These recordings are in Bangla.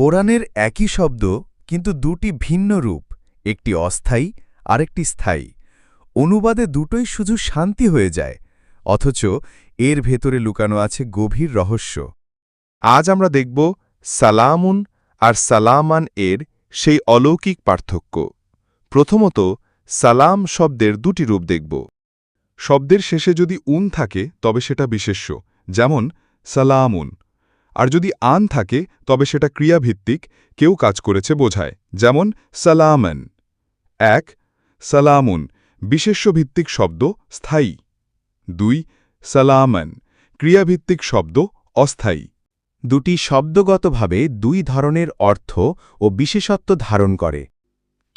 কোরআনের একই শব্দ, কিন্তু দুটি ভিন্ন রূপ, একটি অস্থায়ী আরেকটি স্থায়ী। অনুবাদে দুটোই শুধু শান্তি হয়ে যায়, অথচ এর ভেতরে লুকানো আছে গভীর রহস্য। আজ আমরা দেখব সালামুন আর সালামান এর সেই অলৌকিক পার্থক্য। প্রথমত, সালাম শব্দের দুটি রূপ দেখব। শব্দের শেষে যদি উন থাকে, তবে সেটা বিশেষ্য, যেমন সালামুন। আর যদি আন থাকে, তবে সেটা ক্রিয়াভিত্তিক, কেউ কাজ করেছে বোঝায়, যেমন সালামান। এক, সালামুন, বিশেষ্যভিত্তিক শব্দ স্থায়ী। দুই, সালামান, ক্রিয়াভিত্তিক শব্দ অস্থায়ী। দুটি শব্দগতভাবে দুই ধরনের অর্থ ও বিশেষত্ব ধারণ করে।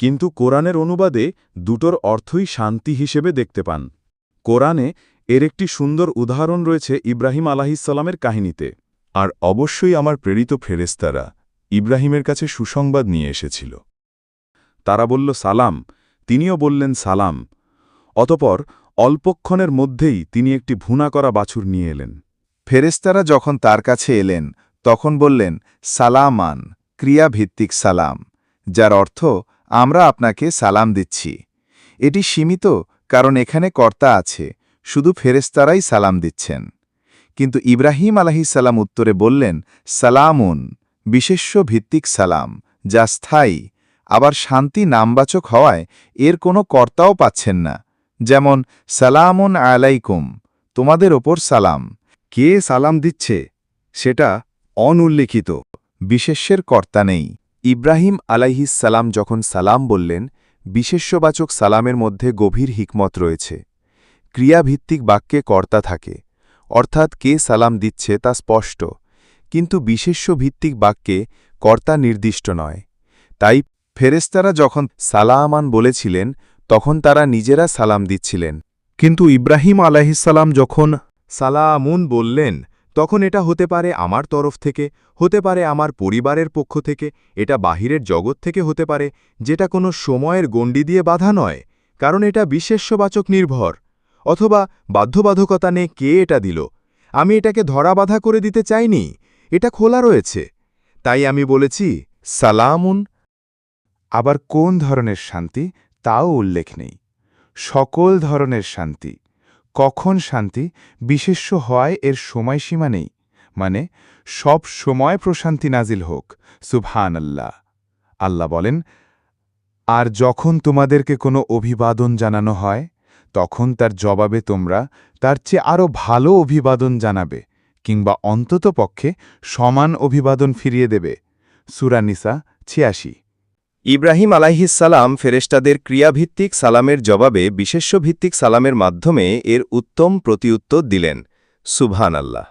কিন্তু কোরআনের অনুবাদে দুটোর অর্থই শান্তি হিসেবে দেখতে পান। কোরআনে এর একটি সুন্দর উদাহরণ রয়েছে ইব্রাহিম আলাহিসাল্লামের কাহিনীতে। আর অবশ্যই আমার প্রেরিত ফেরেস্তারা ইব্রাহিমের কাছে সুসংবাদ নিয়ে এসেছিল। তারা বলল, সালাম। তিনিও বললেন, সালাম। অতপর অল্পক্ষণের মধ্যেই তিনি একটি ভুনা করা বাছুর নিয়ে এলেন। ফেরেস্তারা যখন তার কাছে এলেন, তখন বললেন, সালামান, ক্রিয়াভিত্তিক সালাম, যার অর্থ, আমরা আপনাকে সালাম দিচ্ছি। এটি সীমিত, কারণ এখানে কর্তা আছে, শুধু ফেরেস্তারাই সালাম দিচ্ছেন। কিন্তু ইব্রাহিম আলাহিসাল্লাম উত্তরে বললেন, সালামুন, বিশেষ্য ভিত্তিক সালাম, যা স্থায়ী, আবার শান্তি নামবাচক হওয়ায় এর কোনো কর্তাও পাচ্ছেন না। যেমন, সালামুন আলাইকুম, তোমাদের ওপর সালাম। কে সালাম দিচ্ছে? সেটা অনুল্লিখিত, বিশেষ্যের কর্তা নেই। ইব্রাহিম আলাইহিসালাম যখন সালাম বললেন, বিশেষ্যবাচক সালামের মধ্যে গভীর হিকমত রয়েছে। ক্রিয়াভিত্তিক বাক্যে কর্তা থাকে। অর্থাৎ কে সালাম দিচ্ছে তা স্পষ্ট, কিন্তু বিশেষ্য ভিত্তিক বাক্যে কর্তা নির্দিষ্ট নয়। তাই ফেরেস্তারা যখন সালামান বলেছিলেন, তখন তারা নিজেরা সালাম দিচ্ছিলেন। কিন্তু ইব্রাহিম আলাহিসাল্লাম যখন সালামুন বললেন, তখন এটা হতে পারে আমার তরফ থেকে, হতে পারে আমার পরিবারের পক্ষ থেকে, এটা বাহিরের জগৎ থেকে হতে পারে, যেটা কোনো সময়ের গণ্ডি দিয়ে বাধা নয়, কারণ এটা বিশেষ্যবাচক নির্ভর। অথবা বাধ্যবাধকতা নে কে এটা দিল? আমি এটাকে ধরা বাধা করে দিতে চাইনি। এটা খোলা রয়েছে। তাই আমি বলেছি, সালামুন। আবার কোন ধরনের শান্তি? তাও উল্লেখ নেই। সকল ধরনের শান্তি। কখন শান্তি? বিশেষ্য হয় এর সময়সীমা নেই। মানে সব সময় প্রশান্তি নাজিল হোক। সুবহান আল্লাহ আল্লাহ বলেন, আর যখন তোমাদেরকে কোনো অভিবাদন জানানো হয় তখন তার জবাবে তোমরা তার চেয়ে আরও ভালো অভিবাদন জানাবে, কিংবা অন্তত পক্ষে সমান অভিবাদন ফিরিয়ে দেবে। সুরানিসা ছিয়াশি। ইব্রাহিম আলাইহিসালাম ফেরেশতাদের ক্রিয়াভিত্তিক সালামের জবাবে বিশেষ্যভিত্তিক সালামের মাধ্যমে এর উত্তম প্রতিউত্তর দিলেন। সুবহান আল্লাহ